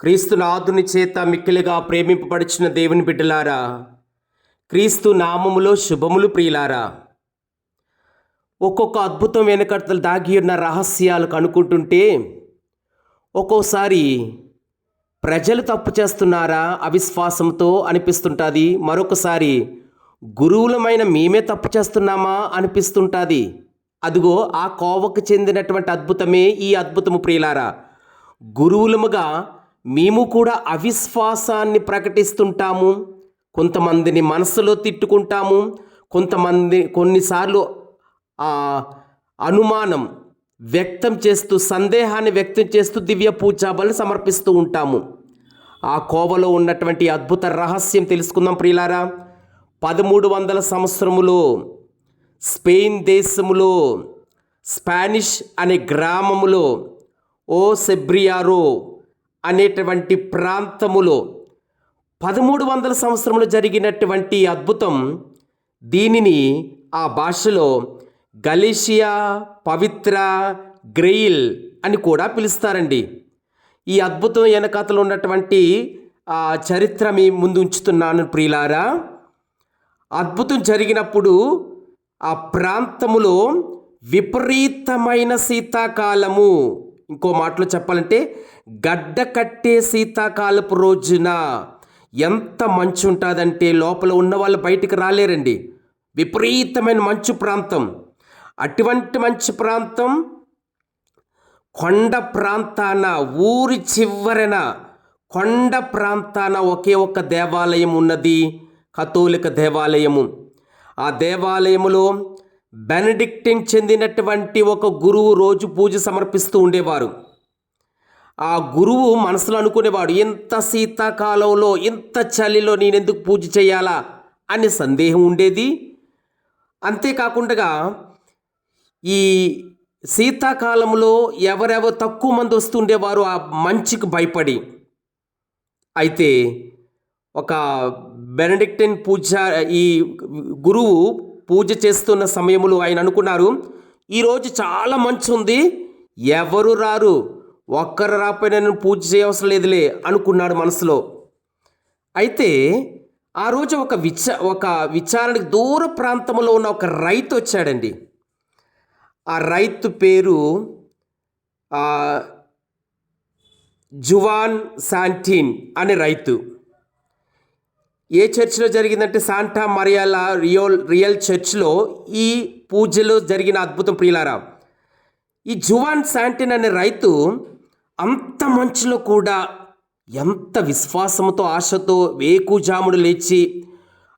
క్రీస్తు నాదుని చేత మిక్కిలిగా ప్రేమింపబడిచిన దేవుని బిడ్డలారా క్రీస్తు నామములో శుభములు ప్రియులారా. ఒక్కొక్క అద్భుతం వెనుకట్టలు దాగి ఉన్న రహస్యాలు కనుక్కుంటుంటే ఒక్కోసారి ప్రజలు తప్పు చేస్తున్నారా అవిశ్వాసంతో అనిపిస్తుంటుంది మరొకసారి గురువులమైన మేమే తప్పు చేస్తున్నామా అనిపిస్తుంటుంది. అదిగో ఆ కోవకు చెందినటువంటి అద్భుతమే ఈ అద్భుతము ప్రియులారా. గురువులముగా మేము కూడా అవిశ్వాసాన్ని ప్రకటిస్తుంటాము. కొంతమందిని మనసులో తిట్టుకుంటాము. కొంతమంది కొన్నిసార్లు ఆ అనుమానం వ్యక్తం చేస్తూ సందేహాన్ని వ్యక్తం చేస్తూ దివ్య పూజాబలు సమర్పిస్తూ ఉంటాము. ఆ కోవలో ఉన్నటువంటి అద్భుత రహస్యం తెలుసుకుందాం ప్రియులారా. పదమూడు వందల సంవత్సరములో స్పెయిన్ దేశములో స్పానిష్ అనే గ్రామములో ఓ సెబ్రియారో అనేటువంటి ప్రాంతములో పదమూడు వందల సంవత్సరంలో జరిగినటువంటి అద్భుతం దీనిని ఆ భాషలో గలీషియా పవిత్ర గ్రెయిల్ అని కూడా పిలుస్తారండి. ఈ అద్భుతం వెనకాతలు ఉన్నటువంటి ఆ చరిత్ర మీ ముందు ఉంచుతున్నాను ప్రియులారా. అద్భుతం జరిగినప్పుడు ఆ ప్రాంతములో విపరీతమైన శీతాకాలము. ఇంకో మాటలో చెప్పాలంటే గడ్డ కట్టే శీతాకాలపు రోజున ఎంత మంచు ఉంటుందంటే లోపల ఉన్న వాళ్ళు బయటికి రాలేరండి. విపరీతమైన మంచు ప్రాంతం. అటువంటి మంచు ప్రాంతం కొండ ప్రాంతాన ఊరి చివరన కొండ ప్రాంతాన ఒకే ఒక దేవాలయం ఉన్నది కథోలిక దేవాలయము. ఆ దేవాలయములో బెనడిక్టిన్ చెందినటువంటి ఒక గురువు రోజు పూజ సమర్పిస్తూ ఉండేవారు. ఆ గురువు మనసులో అనుకునేవాడు ఇంత శీతాకాలంలో ఇంత చలిలో నేను ఎందుకు పూజ చేయాలా? అనే సందేహం ఉండేది. అంతేకాకుండా ఈ శీతాకాలంలో ఎవరెవరు తక్కువ మంది వస్తుండేవారు ఆ మంచుకు భయపడి. అయితే ఒక బెనడిక్టెన్ పూజ ఈ గురువు పూజ చేస్తున్న సమయంలో ఆయన అనుకున్నారు ఈరోజు చాలా మంచు ఉంది ఎవరు రారు? ఒక్కరు రాకపోయినా నేను పూజ చేయవసరం లేదులే అనుకున్నాడు మనసులో. అయితే ఆ రోజు ఒక విచ ఒక విచారణకి దూర ప్రాంతంలో ఉన్న ఒక రైతు వచ్చాడండి. ఆ రైతు పేరు జువాన్ శాంటిన్ అనే రైతు. ఏ చర్చిలో జరిగిందంటే శాంటా మరియాల రియోల్ రియల్ చర్చ్లో ఈ పూజలో జరిగిన అద్భుతం ప్రియులారా. ఈ జువాన్ శాంటిన్ అనే రైతు అంత మంచులో కూడా ఎంత విశ్వాసంతో ఆశతో వేకుజాముడు లేచి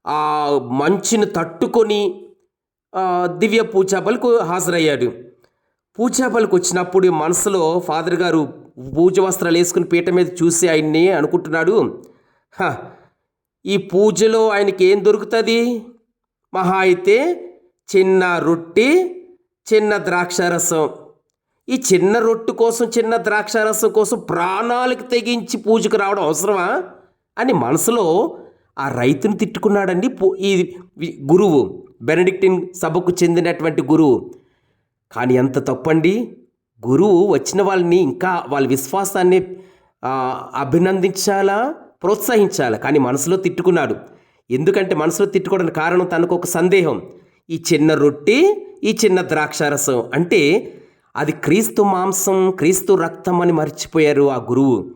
ఆ మంచుని తట్టుకొని దివ్య పూజాబలకు హాజరయ్యాడు. పూజాబలకు వచ్చినప్పుడు మనసులో ఫాదర్ గారు పూజ వస్త్రాలు వేసుకుని పీట మీద చూసి ఆయన్ని అనుకుంటున్నాడు. "హ, ఈ పూజలో ఆయనకి ఏం దొరుకుతుంది? మహా అయితే చిన్న రొట్టె చిన్న ద్రాక్షారసం. ఈ చిన్న రొట్టు కోసం చిన్న ద్రాక్షారసం కోసం ప్రాణాలకు తెగించి పూజకు రావడం అవసరమా? అని మనసులో ఆ రైతుని తిట్టుకున్నాడండి పూ- ఈ గురువు బెనడిక్టిన్ సభకు చెందినటువంటి గురువు. కానీ ఎంత తప్పండి? గురువు వచ్చిన వాళ్ళని ఇంకా వాళ్ళ విశ్వాసాన్ని అభినందించాలా? ప్రోత్సహించాలా? కానీ మనసులో తిట్టుకున్నాడు. ఎందుకంటే మనసులో తిట్టుకోవడానికి కారణం తనకు ఒక సందేహం. ఈ చిన్న రొట్టె ఈ చిన్న ద్రాక్షారసం అంటే అది క్రీస్తు మాంసం క్రీస్తు రక్తం అని మర్చిపోయారు ఆ గురువు.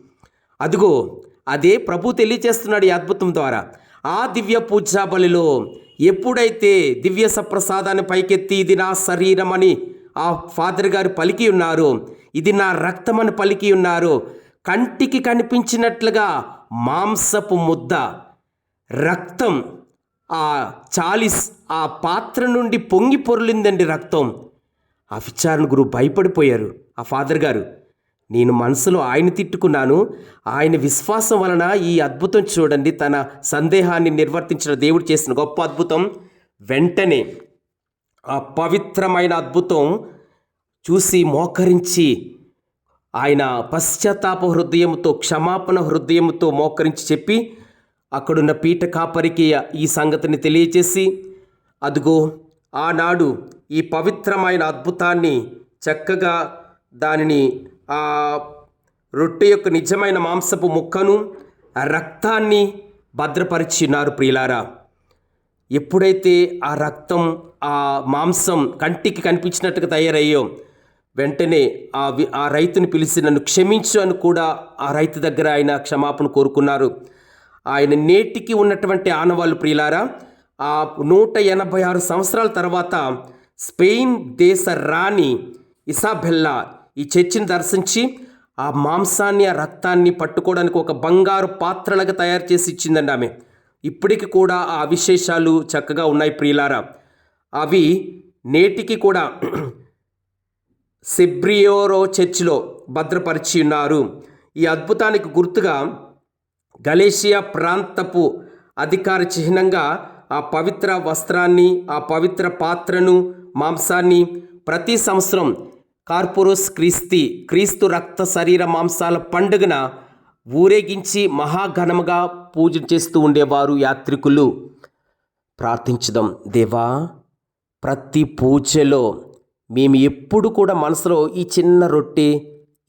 అదిగో అదే ప్రభు తెలియచేస్తున్నాడు ఈ అద్భుతం ద్వారా. ఆ దివ్య పూజా బలిలో ఎప్పుడైతే దివ్య సప్రసాదాన్ని పైకెత్తి ఇది నా శరీరం అని ఆ ఫాదర్ గారు పలికి ఉన్నారు ఇది నా రక్తం అని పలికి ఉన్నారు కంటికి కనిపించినట్లుగా మాంసపు ముద్ద రక్తం ఆ చాలిస్ ఆ పాత్ర నుండి పొంగి పొర్లిందండి రక్తం. ఆ విచారణ గురువు భయపడిపోయారు. ఆ ఫాదర్ గారు నేను మనసులో ఆయన తిట్టుకున్నాను. ఆయన విశ్వాసం వలన ఈ అద్భుతం చూడండి. తన సందేహాన్ని నిర్వర్తించిన దేవుడు చేసిన గొప్ప అద్భుతం. వెంటనే ఆ పవిత్రమైన అద్భుతం చూసి మోకరించి ఆయన పశ్చాత్తాప హృదయంతో క్షమాపణ హృదయంతో మోకరించి చెప్పి అక్కడున్న పీఠ కాపరికి ఈ సంగతిని తెలియచేసి అదుగో ఆనాడు ఈ పవిత్రమైన అద్భుతాన్ని చక్కగా దానిని ఆ రొట్టె యొక్క నిజమైన మాంసపు ముక్కను ఆ రక్తాన్ని భద్రపరిచినారు ప్రియులారా. ఎప్పుడైతే ఆ రక్తం ఆ మాంసం కంటికి కనిపించినట్టుగా తయారయ్యో వెంటనే ఆ వి ఆ రైతుని పిలిచి నన్ను క్షమించు అని కూడా ఆ రైతు దగ్గర ఆయన క్షమాపణ కోరుకున్నారు. ఆయన నేటికి ఉన్నటువంటి ఆనవాళ్ళు ప్రియులారా ఆ నూట ఎనభై ఆరు సంవత్సరాల తర్వాత స్పెయిన్ దేశ రాణి ఇసాబెల్లా ఈ చర్చిని దర్శించి ఆ మాంసాన్ని ఆ రక్తాన్ని పట్టుకోవడానికి ఒక బంగారు పాత్రలాగా తయారు చేసి ఇచ్చిందండి ఆమె. ఇప్పటికి కూడా ఆ విశేషాలు చక్కగా ఉన్నాయి ప్రియులారా. అవి నేటికి కూడా సెబ్రియోరో చర్చిలో భద్రపరిచి ఉన్నారు. ఈ అద్భుతానికి గుర్తుగా గలేషియా ప్రాంతపు అధికార చిహ్నంగా ఆ పవిత్ర వస్త్రాన్ని ఆ పవిత్ర పాత్రను మాంసాన్ని ప్రతి సంవత్సరం కార్పొరస్ క్రీస్తి క్రీస్తు రక్త శరీర మాంసాల పండుగన ఊరేగించి మహాఘనముగా పూజ చేస్తూ ఉండేవారు యాత్రికులు. ప్రార్థించదాం దేవా ప్రతి పూజలో మేము ఎప్పుడు కూడా మనసులో ఈ చిన్న రొట్టె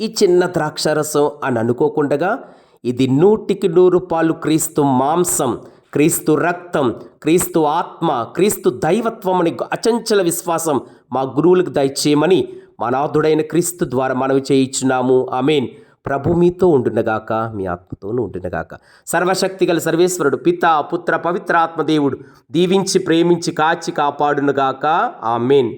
ఈ చిన్న ద్రాక్షారసం అని అనుకోకుండా ఇది నూటికి నూరు పాలు క్రీస్తు మాంసం క్రీస్తు రక్తం క్రీస్తు ఆత్మ క్రీస్తు దైవత్వం అని అచంచల విశ్వాసం మా గురువులకు దయచేయమని మా నాథుడైన క్రీస్తు ద్వారా మనవి చేయించున్నాము. ఆమెన్. ప్రభు మీతో ఉండునగాక మీ ఆత్మతోనూ ఉండునగాక. సర్వశక్తి గల సర్వేశ్వరుడు పిత పుత్ర పవిత్ర ఆత్మదేవుడు దీవించి ప్రేమించి కాచి కాపాడునుగాక. ఆమెన్.